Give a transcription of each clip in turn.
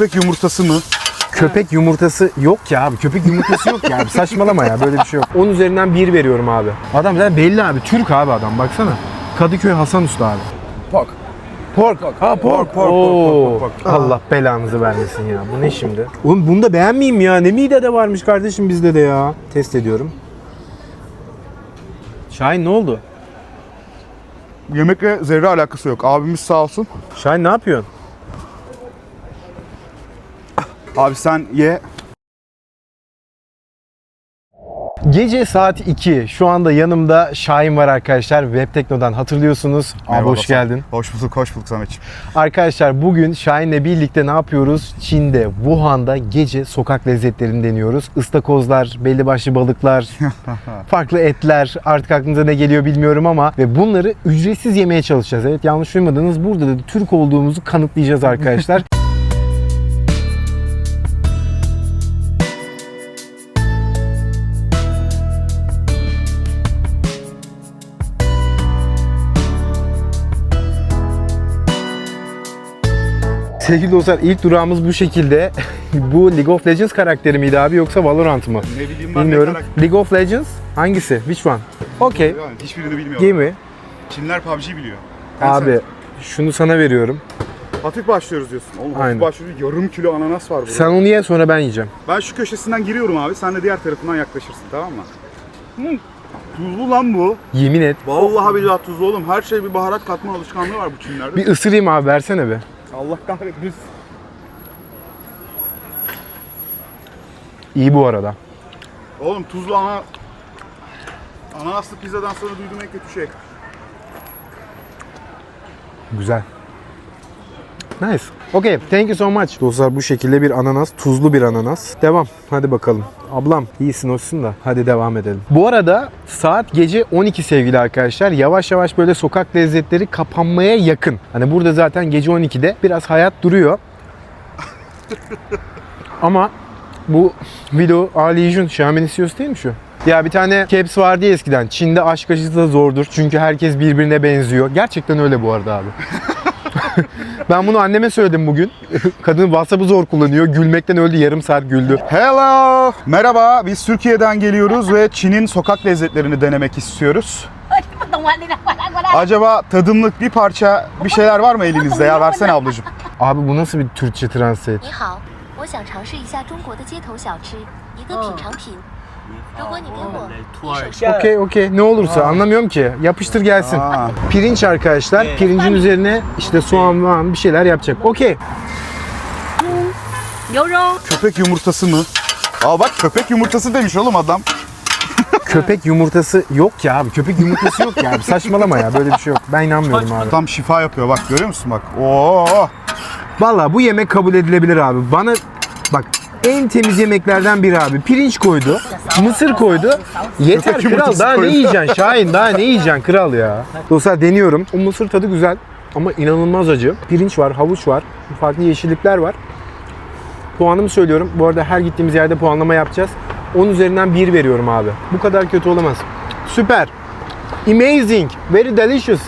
Köpek yumurtası mı? Köpek yumurtası yok ki abi. Köpek yumurtası yok ya abi. Saçmalama ya. Böyle bir şey yok. 10 üzerinden 1 veriyorum abi. Adam zaten belli abi. Türk abi adam. Baksana. Kadıköy Hasan Usta abi. Pork. Pork. Ha pork. Pork, pork, Oo. pork, pork, pork. Allah belanızı vermesin ya. Bu ne şimdi? Oğlum bunu da beğenmeyeyim ya. Ne mide de varmış kardeşim bizde de ya. Test ediyorum. Şahin ne oldu? Yemekle zerre alakası yok. Abimiz sağ olsun. Şahin ne yapıyorsun? Abi sen ye. Gece saat 2. Şu anda yanımda Şahin var arkadaşlar. Web Tekno'dan hatırlıyorsunuz. Abi Merhaba hoş Hasan. geldin. Hoş bulduk, hoş bulduk Samet'ciğim. Arkadaşlar bugün Şahin'le birlikte ne yapıyoruz? Çin'de, Wuhan'da gece sokak lezzetlerini deniyoruz. Istakozlar, belli başlı balıklar, farklı etler artık aklınıza ne geliyor bilmiyorum ama ve bunları ücretsiz yemeye çalışacağız. Evet yanlış duymadınız. Burada da Türk olduğumuzu kanıtlayacağız arkadaşlar. Sevgili dostlar ilk durağımız bu şekilde. bu League of Legends karakteri miydi abi yoksa Valorant mı? Ne bileyim ben Bilmiyorum. ne. League of Legends hangisi? Which one? Okay. Yani hiçbirini bilmiyorum. Game mi? Çinliler PUBG biliyor. Abi şunu sana veriyorum. Hafif başlıyoruz diyorsun. Oğlum hafif Aynen. başlıyoruz. Yarım kilo ananas var burada. Sen onu ye sonra ben yiyeceğim. Ben şu köşesinden giriyorum abi. Sen de diğer tarafından yaklaşırsın tamam mı? Hı. Tuzlu lan bu. Yemin et. Vallahi billahi tuzlu oğlum. Her şey bir baharat katma alışkanlığı var bu Çinlerde. Bir ısırayım abi versene be. Allah kahretsin. İyi bu arada. Oğlum tuzlu ana... Ananaslı pizzadan sonra duyduğum en kötü şey. Güzel. Nice. Okay, thank you so much. Dostlar bu şekilde bir ananas, tuzlu bir ananas. Devam. Hadi bakalım. Ablam iyisin hoşsun da hadi devam edelim. Bu arada saat gece 12 sevgili arkadaşlar. Yavaş yavaş böyle sokak lezzetleri kapanmaya yakın. Hani burada zaten gece 12'de biraz hayat duruyor. Ama bu video Ali Jun Xiaomi'nin CEO'su değil mi şu? Ya bir tane caps vardı ya eskiden. Çin'de aşk acısı da zordur. Çünkü herkes birbirine benziyor. Gerçekten öyle bu arada abi. ben bunu anneme söyledim bugün. Kadın WhatsApp'ı zor kullanıyor. Gülmekten öldü. Yarım saat güldü. Hello. Merhaba. Biz Türkiye'den geliyoruz ve Çin'in sokak lezzetlerini denemek istiyoruz. 不懂啊，那个过来过来。 Acaba tadımlık bir parça bir şeyler var mı elinizde ya? Versene ablacığım. Abi bu nasıl bir Türkçe translate? 你好，我想尝试一下中国的街头小吃，一个品尝品。 Okey okey ne olursa anlamıyorum ki. Yapıştır gelsin. Pirinç arkadaşlar. Pirincin üzerine işte soğan falan bir şeyler yapacak. Okey. Köpek yumurtası mı? Aa bak köpek yumurtası demiş oğlum adam. Köpek yumurtası yok ya abi. Köpek yumurtası yok ya abi. Saçmalama ya. Böyle bir şey yok. Ben inanmıyorum abi. Tam şifa yapıyor bak görüyor musun bak. Oo. Valla bu yemek kabul edilebilir abi. Bana bak en temiz yemeklerden biri abi. Pirinç koydu mısır koydu. Yeter Köpek kral daha koydu. ne yiyeceksin Şahin daha ne yiyeceksin kral ya. Dostlar deniyorum. O mısır tadı güzel ama inanılmaz acı. Pirinç var, havuç var, farklı yeşillikler var. Puanımı söylüyorum. Bu arada her gittiğimiz yerde puanlama yapacağız. 10 üzerinden 1 veriyorum abi. Bu kadar kötü olamaz. Süper. Amazing. Very delicious.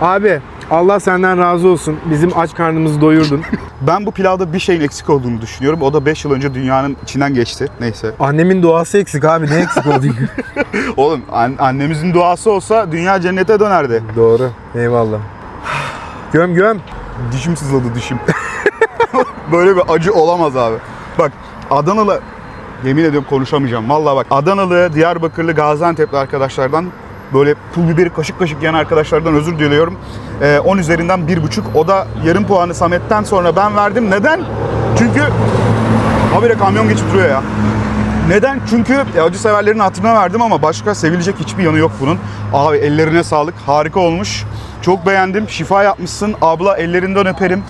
Abi Allah senden razı olsun. Bizim aç karnımızı doyurdun. Ben bu pilavda bir şeyin eksik olduğunu düşünüyorum. O da 5 yıl önce dünyanın içinden geçti. Neyse. Annemin doğası eksik abi. Ne eksik oldu? Oğlum an- annemizin duası olsa dünya cennete dönerdi. Doğru. Eyvallah. Göm göm. Dişim sızladı dişim. Böyle bir acı olamaz abi. Bak Adanalı yemin ediyorum konuşamayacağım. Vallahi bak Adanalı, Diyarbakırlı, Gaziantep'li arkadaşlardan böyle pul biberi kaşık kaşık yiyen arkadaşlardan özür diliyorum. Ee, 10 üzerinden 1,5. O da yarım puanı Samet'ten sonra ben verdim. Neden? Çünkü habire kamyon geçip duruyor ya. Neden? Çünkü e, acı severlerin hatırına verdim ama başka sevilecek hiçbir yanı yok bunun. Abi ellerine sağlık. Harika olmuş. Çok beğendim. Şifa yapmışsın. Abla ellerinden öperim.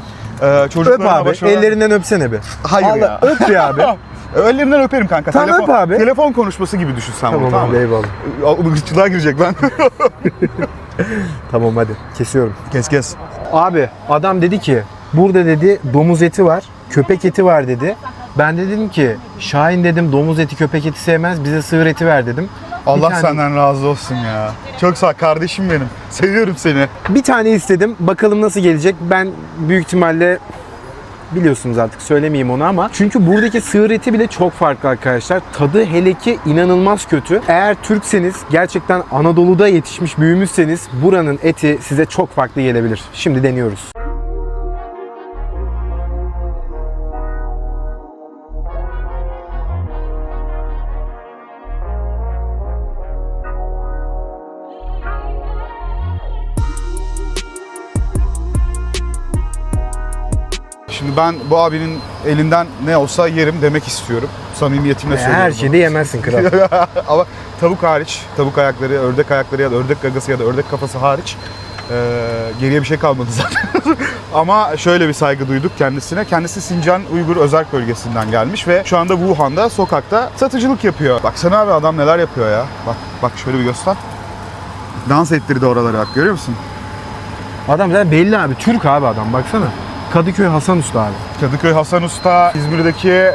Ee, Öp çocuklarına abi. başarılar. Ellerinden öpsene bir. Hayır ya. Öp bir abi. Ellerinden öperim kanka. Tamam, telefon, öp abi. Telefon konuşması gibi düşün sen bunu tamam tamam abi mı? eyvallah. Gırtçılığa girecek lan. Tamam hadi. Kesiyorum. kes kes. Abi adam dedi ki burada dedi domuz eti var, köpek eti var dedi. Ben de dedim ki Şahin dedim domuz eti köpek eti sevmez bize sığır eti ver dedim. Allah tane- senden razı olsun ya. Çok sağ kardeşim benim. Seviyorum seni. Bir tane istedim. Bakalım nasıl gelecek. Ben büyük ihtimalle biliyorsunuz artık söylemeyeyim onu ama çünkü buradaki sığır eti bile çok farklı arkadaşlar. Tadı hele ki inanılmaz kötü. Eğer Türkseniz gerçekten Anadolu'da yetişmiş büyümüşseniz buranın eti size çok farklı gelebilir. Şimdi deniyoruz. Ben bu abinin elinden ne olsa yerim demek istiyorum. Samimiyetimle söylüyorum. Her bunu. şeyi de yemezsin kral. Ama tavuk hariç, tavuk ayakları, ördek ayakları ya da ördek gagası ya da ördek kafası hariç eee, geriye bir şey kalmadı zaten. Ama şöyle bir saygı duyduk kendisine. Kendisi Sincan Uygur Özerk Bölgesi'nden gelmiş ve şu anda Wuhan'da sokakta satıcılık yapıyor. Baksana abi adam neler yapıyor ya. Bak bak şöyle bir göster. Dans ettirdi oraları bak görüyor musun? Adam zaten belli abi. Türk abi adam baksana. Kadıköy Hasan Usta abi. Kadıköy Hasan Usta, İzmir'deki e,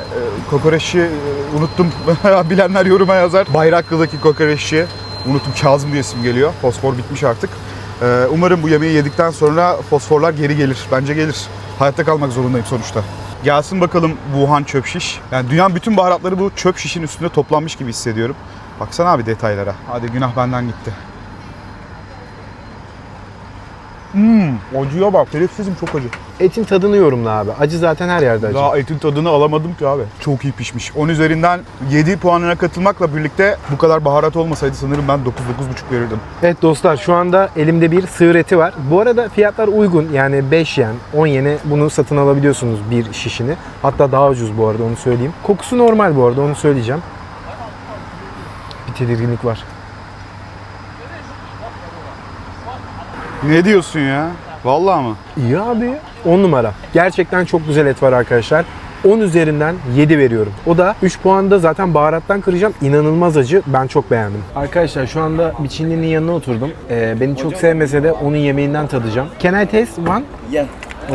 kokoreççi e, unuttum. Bilenler yoruma yazar. Bayraklı'daki kokoreççi. Unuttum Kazım diye isim geliyor. Fosfor bitmiş artık. E, umarım bu yemeği yedikten sonra fosforlar geri gelir. Bence gelir. Hayatta kalmak zorundayım sonuçta. Gelsin bakalım Wuhan çöp şiş. Yani dünyanın bütün baharatları bu çöp şişin üstünde toplanmış gibi hissediyorum. Baksana abi detaylara. Hadi günah benden gitti. Hmm, acıya bak. Şerefsizim çok acı. Etin tadını yorumla abi. Acı zaten her yerde acı. Daha etin tadını alamadım ki abi. Çok iyi pişmiş. 10 üzerinden 7 puanına katılmakla birlikte bu kadar baharat olmasaydı sanırım ben 9-9,5 verirdim. Evet dostlar şu anda elimde bir sığır eti var. Bu arada fiyatlar uygun. Yani 5 yen, 10 yene bunu satın alabiliyorsunuz bir şişini. Hatta daha ucuz bu arada onu söyleyeyim. Kokusu normal bu arada onu söyleyeceğim. Bir tedirginlik var. Ne diyorsun ya? Vallahi mı? İyi abi. 10 numara. Gerçekten çok güzel et var arkadaşlar. 10 üzerinden 7 veriyorum. O da 3 puan da zaten baharattan kıracağım. İnanılmaz acı. Ben çok beğendim. Arkadaşlar şu anda bir Çinli'nin yanına oturdum. Ee, beni çok sevmese de onun yemeğinden tadacağım. Can I taste one? Yeah.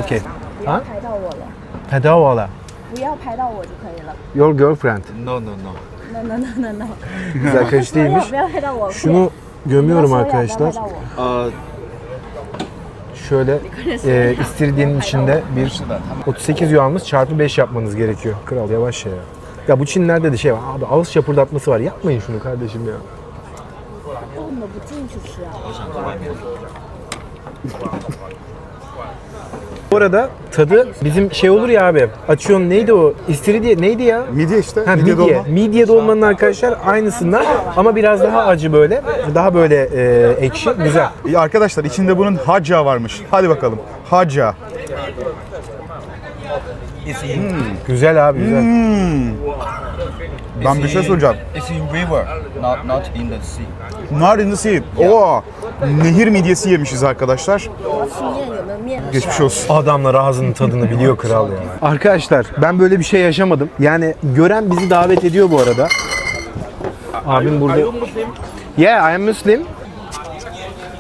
Okay. Ha? Pedavala. Your girlfriend. No no no. No no no no no. Güzel arkadaş değilmiş. Şunu gömüyorum arkadaşlar. Uh, şöyle e, istiridyenin içinde bir 38 yuanımız çarpı 5 yapmanız gerekiyor. Kral yavaş ya. Ya bu Çinlerde de şey var. Abi ağız şapırdatması var. Yapmayın şunu kardeşim ya. Onunla bu Çin bu arada tadı bizim şey olur ya abi. Açıyorsun neydi o? İstiridye neydi ya? Midye işte. Ha, midye midye. dolma. Midye dolmanın arkadaşlar aynısından ama biraz daha acı böyle. Daha böyle e, ekşi. Güzel. İyi arkadaşlar içinde bunun haca varmış. Hadi bakalım. Haca. Güzel abi güzel. Hmm. Ben bir şey söyleyeceğim. It's in river, not not in the sea. Nar in the sea. Oo. Nehir midyesi yemişiz arkadaşlar. 我要吃面，有没有面？ Geçmiş olsun. Adamlar ağzının tadını biliyor kral ya. Arkadaşlar ben böyle bir şey yaşamadım. Yani gören bizi davet ediyor bu arada. Abim burada. Yeah, I am Muslim.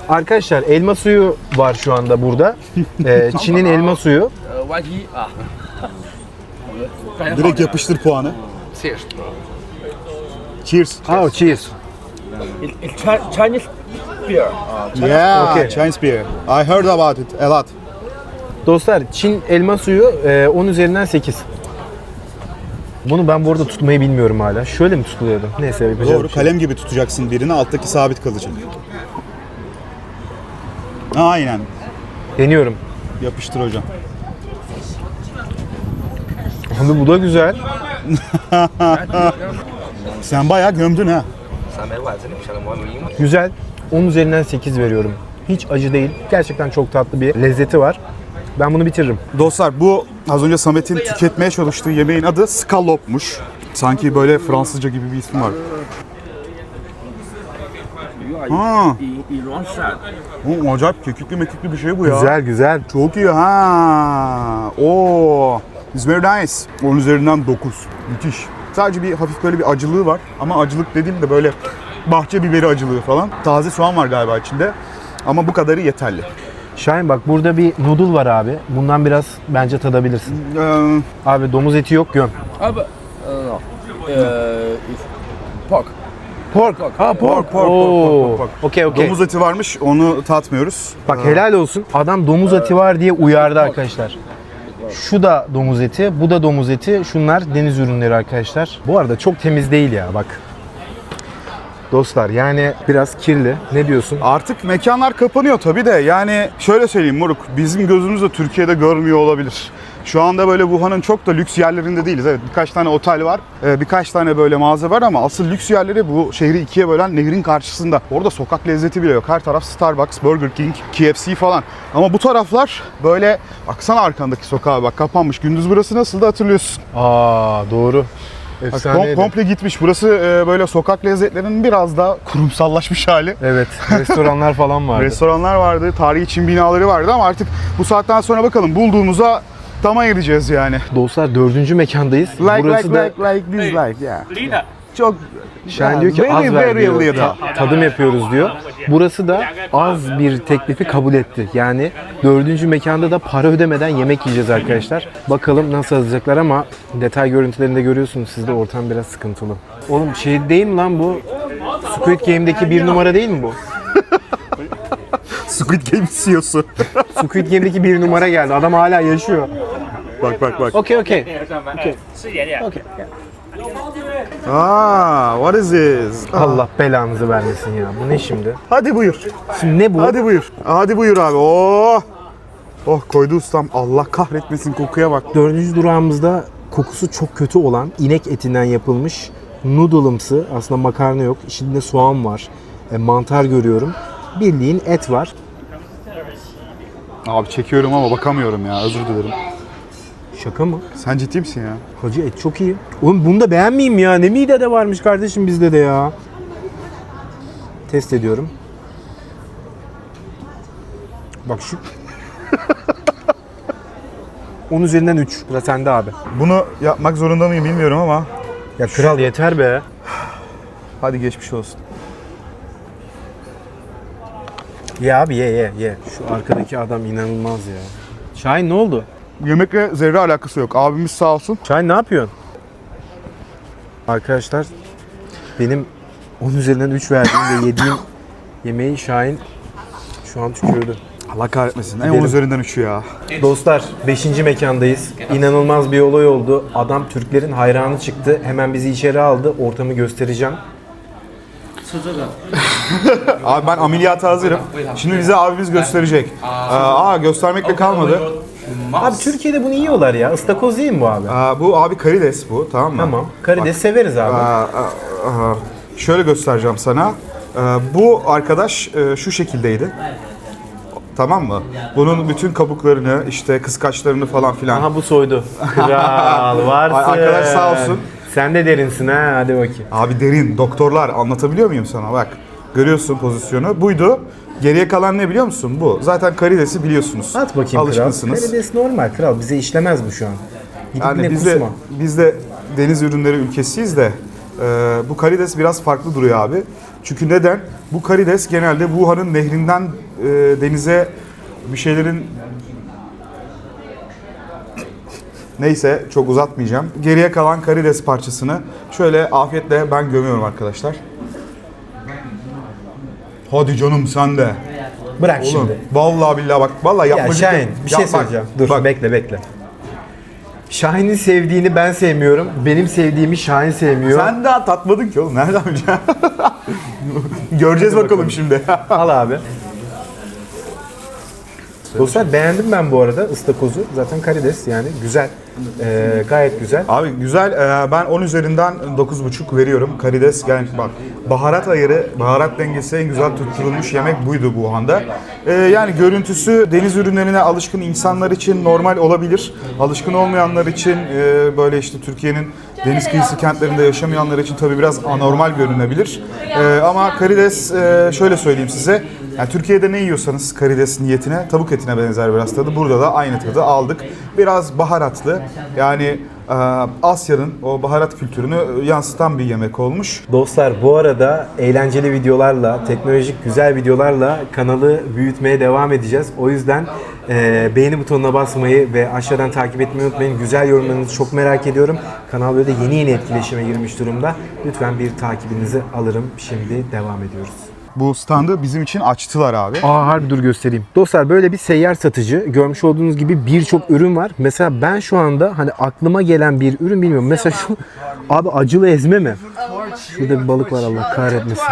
Arkadaşlar elma suyu var şu anda burada. Ee, Çin'in elma suyu. Uh, what he ah. Direkt yapıştır puanı. Cheers. Cheers. Oh, cheers. It, it's Chi- Chinese beer. Uh, Yeah, Okay. Chinese beer. I heard about it a lot. Dostlar Çin elma suyu e, 10 üzerinden 8. Bunu ben bu arada tutmayı bilmiyorum hala. Şöyle mi tutuluyordu? Neyse yapacağım. Doğru, kalem gibi tutacaksın birini, alttaki sabit kalacak. Aynen. Deniyorum. Yapıştır hocam. Abi bu da güzel. Sen bayağı gömdün ha. Güzel. 10 üzerinden 8 veriyorum. Hiç acı değil. Gerçekten çok tatlı bir lezzeti var. Ben bunu bitiririm. Dostlar bu az önce Samet'in tüketmeye çalıştığı yemeğin adı scallop'muş. Sanki böyle Fransızca gibi bir ismi var. Ha. Oğlum acayip kekikli mekikli bir şey bu ya. Güzel güzel. Çok iyi ha. Oo. It's very nice. 10 üzerinden 9. Müthiş. Sadece bir hafif böyle bir acılığı var. Ama acılık dediğim de böyle bahçe biberi acılığı falan. Taze soğan var galiba içinde. Ama bu kadarı yeterli. Şahin bak burada bir noodle var abi. Bundan biraz bence tadabilirsin. Ee, Abi domuz eti yok göm. no. Uh, it's pork. Pork. Ha pork. Pork, pork, Oo. pork, pork, pork. Okey okey. Domuz eti varmış onu tatmıyoruz. Bak helal olsun. Adam domuz eti var diye uyardı arkadaşlar. Şu da domuz eti, bu da domuz eti. Şunlar deniz ürünleri arkadaşlar. Bu arada çok temiz değil ya bak. Dostlar yani biraz kirli. Ne diyorsun? Artık mekanlar kapanıyor tabii de yani şöyle söyleyeyim moruk bizim gözümüz de Türkiye'de görmüyor olabilir. Şu anda böyle Wuhan'ın çok da lüks yerlerinde değiliz. Evet birkaç tane otel var, e, birkaç tane böyle mağaza var ama asıl lüks yerleri bu şehri ikiye bölen nehrin karşısında. Orada sokak lezzeti bile yok. Her taraf Starbucks, Burger King, KFC falan. Ama bu taraflar böyle baksana arkandaki sokağa bak kapanmış. Gündüz burası nasıldı hatırlıyorsun. Aa doğru. Kom- komple gitmiş. Burası e, böyle sokak lezzetlerinin biraz daha kurumsallaşmış hali. Evet, restoranlar falan vardı. Restoranlar vardı, tarihi Çin binaları vardı ama artık bu saatten sonra bakalım bulduğumuza tam ayıracağız yani. Dostlar dördüncü mekandayız. Like Burası like da like like this like yeah. Leader Çok Şahin diyor ki Very, az ver very diyor. little. Ta- tadım yapıyoruz diyor. Burası da az bir teklifi kabul etti. Yani dördüncü mekanda da para ödemeden yemek yiyeceğiz arkadaşlar. Bakalım nasıl alacaklar ama detay görüntülerinde görüyorsunuz sizde ortam biraz sıkıntılı. Oğlum şey değil mi lan bu? Squid Game'deki bir numara değil mi bu? Squid Game CEO'su. Squid Game'deki bir numara geldi. Adam hala yaşıyor. bak bak bak. Okey okey. 吃点点。 Aa, what is this? Allah belanızı vermesin ya. Bu ne şimdi? Hadi buyur. Şimdi ne bu? Hadi buyur. Hadi buyur abi. Oh. Oh koydu ustam. Allah kahretmesin kokuya bak. Dördüncü durağımızda kokusu çok kötü olan inek etinden yapılmış noodle'ımsı aslında makarna yok. İçinde soğan var. e, mantar görüyorum. Bildiğin et var. Abi çekiyorum ama bakamıyorum ya. Özür dilerim. Şaka mı? Sen ciddi misin ya? Hacı et çok iyi. Oğlum bunu da beğenmeyeyim ya. Ne mide de varmış kardeşim bizde de ya. Test ediyorum. Bak şu. 10 üzerinden 3. Sıra sende abi. Bunu yapmak zorunda mıyım bilmiyorum ama Ya kral yeter be. hadi geçmiş olsun. Ye abi ye ye ye. Şu arkadaki adam inanılmaz ya. Şahin ne oldu? Yemekle zerre alakası yok. Abimiz sağ olsun. Şahin ne yapıyorsun? Arkadaşlar benim 10 üzerinden 3 verdiğim ve yediğim yemeği Şahin şu an tükürdü. Allah kahretmesin. En Gidelim. on üzerinden üçü ya. Dostlar 5. mekandayız. İnanılmaz bir olay oldu. Adam Türklerin hayranı çıktı. Hemen bizi içeri aldı. Ortamı göstereceğim. Abi ben ameliyata hazırım. Şimdi bize abimiz gösterecek. Aa, göstermekle kalmadı. Abi Türkiye'de bunu yiyorlar ya. Istakoz değil mi bu abi? Aa, bu abi karides bu tamam mı? Tamam. Karides severiz abi. Aa, aa. Şöyle göstereceğim sana. Ee, bu arkadaş e, şu şekildeydi. Tamam mı? Bunun bütün kabuklarını, işte kıskaçlarını falan filan. Aha bu soydu. Kral varsın. Arkadaş sağ olsun. Sen de derinsin ha. Hadi bakayım. Abi derin, doktorlar anlatabiliyor muyum sana? Bak, görüyorsun pozisyonu. Buydu. Geriye kalan ne biliyor musun? Bu. Zaten karidesi biliyorsunuz. At bakayım Alışkınsınız. kral. Karides normal kral. Bize işlemez bu şu an. Gidip Yani yine biz de, kusma. biz de deniz ürünleri ülkesiyiz de e, bu karides biraz farklı duruyor abi. Çünkü neden? Bu karides genelde Wuhan'ın nehrinden e, denize bir şeylerin Neyse çok uzatmayacağım. Geriye kalan karides parçasını şöyle afiyetle ben gömüyorum arkadaşlar. Hadi canım sen de. Bırak Oğlum şimdi. vallahi billahi bak vallahi Ya yapmacık. Şahin bir şey Yap- bak, söyleyeceğim. Dur bak. bekle bekle. Şahin'in sevdiğini ben sevmiyorum. Benim sevdiğimi Şahin sevmiyor. Sen daha tatmadın ki oğlum. Nereden bileceksin? Göreceğiz bakalım şimdi. Al abi. Dostlar beğendim ben bu arada ıstakozu. Zaten karides yani güzel. Ee, gayet güzel. Abi güzel. Ee, ben 10 üzerinden 9,5 veriyorum. Karides yani bak baharat ayarı, baharat dengesi en güzel tutturulmuş yemek buydu bu anda. Ee, yani görüntüsü deniz ürünlerine alışkın insanlar için normal olabilir. Alışkın olmayanlar için e, böyle işte Türkiye'nin deniz kıyısı kentlerinde yaşamayanlar için tabii biraz anormal görünebilir. Ee, ama karides e, şöyle söyleyeyim size. Yani Türkiye'de ne yiyorsanız karides niyetine tavuk etine benzer biraz tadı. Burada da aynı tadı aldık. Biraz baharatlı. Yani e, Asya'nın o baharat kültürünü yansıtan bir yemek olmuş. Dostlar bu arada eğlenceli videolarla, teknolojik güzel videolarla kanalı büyütmeye devam edeceğiz. O yüzden e, beğeni butonuna basmayı ve aşağıdan takip etmeyi unutmayın. Güzel yorumlarınızı çok merak ediyorum. Kanal böyle yeni yeni etkileşime girmiş durumda. Lütfen bir takibinizi alırım. Şimdi devam ediyoruz. Bu standı bizim için açtılar abi. Aa harbi dur göstereyim. Dostlar böyle bir seyyar satıcı. Görmüş olduğunuz gibi birçok ürün var. Mesela ben şu anda hani aklıma gelen bir ürün bilmiyorum. Mesela şu abi acılı ezme mi? Şurada bir balık var Allah kahretmesin.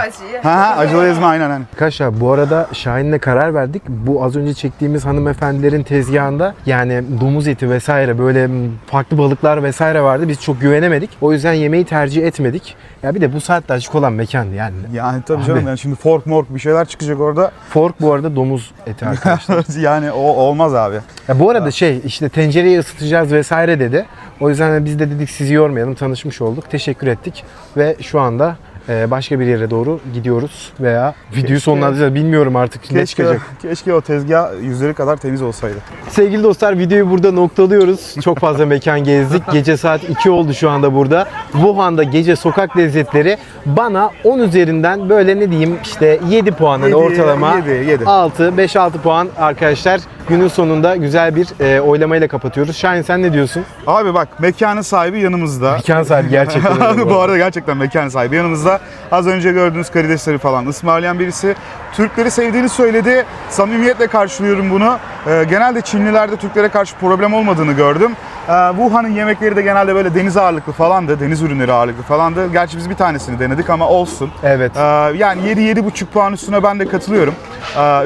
Ha ha acılı ezme aynen aynen. Arkadaşlar bu arada Şahin'le karar verdik. Bu az önce çektiğimiz hanımefendilerin tezgahında yani domuz eti vesaire böyle farklı balıklar vesaire vardı. Biz çok güvenemedik. O yüzden yemeği tercih etmedik. Ya bir de bu saatte açık olan mekandı yani. Yani tabii canım yani şimdi fork mork bir şeyler çıkacak orada. Fork bu arada domuz eti arkadaşlar. yani o olmaz abi. Ya bu arada şey işte tencereyi ısıtacağız vesaire dedi. O yüzden biz de dedik sizi yormayalım tanışmış olduk. Teşekkür ettik ve şu anda başka bir yere doğru gidiyoruz veya videoyu sonlandıracağız. Bilmiyorum artık ne Keşke, çıkacak. keşke o tezgah yüzleri kadar temiz olsaydı. Sevgili dostlar videoyu burada noktalıyoruz. Çok fazla mekan gezdik. Gece saat 2 oldu şu anda burada. Wuhan'da gece sokak lezzetleri bana 10 üzerinden böyle ne diyeyim işte 7 puan hani Yedi, ortalama. yedi, yedi. 6 5-6 puan arkadaşlar. Günün sonunda güzel bir e, oylamayla kapatıyoruz. Şahin sen ne diyorsun? Abi bak mekanın sahibi yanımızda. Mekan sahibi gerçekten öyle bu arada. gerçekten mekan sahibi yanımızda. Az önce gördüğünüz karidesleri falan ısmarlayan birisi. Türkleri sevdiğini söyledi. Samimiyetle karşılıyorum bunu. Ee, genelde Çinlilerde Türklere karşı problem olmadığını gördüm. Ee, Wuhan'ın yemekleri de genelde böyle deniz ağırlıklı falandı. Deniz ürünleri ağırlıklı falandı. Gerçi biz bir tanesini denedik ama olsun. Evet. Ee, yani 7-7,5 puan üstüne ben de katılıyorum.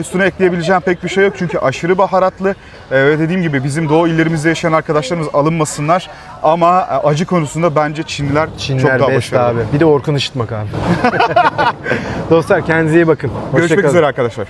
Üstüne ekleyebileceğim pek bir şey yok çünkü aşırı baharatlı. Ee, ve dediğim gibi bizim doğu illerimizde yaşayan arkadaşlarımız alınmasınlar. Ama e, acı konusunda bence Çinliler, Çinler çok daha best başarılı. abi. Bir de Orkun Işıtmak abi. Dostlar kendinize iyi bakın. Görüşmek Hoşça kalın. üzere arkadaşlar.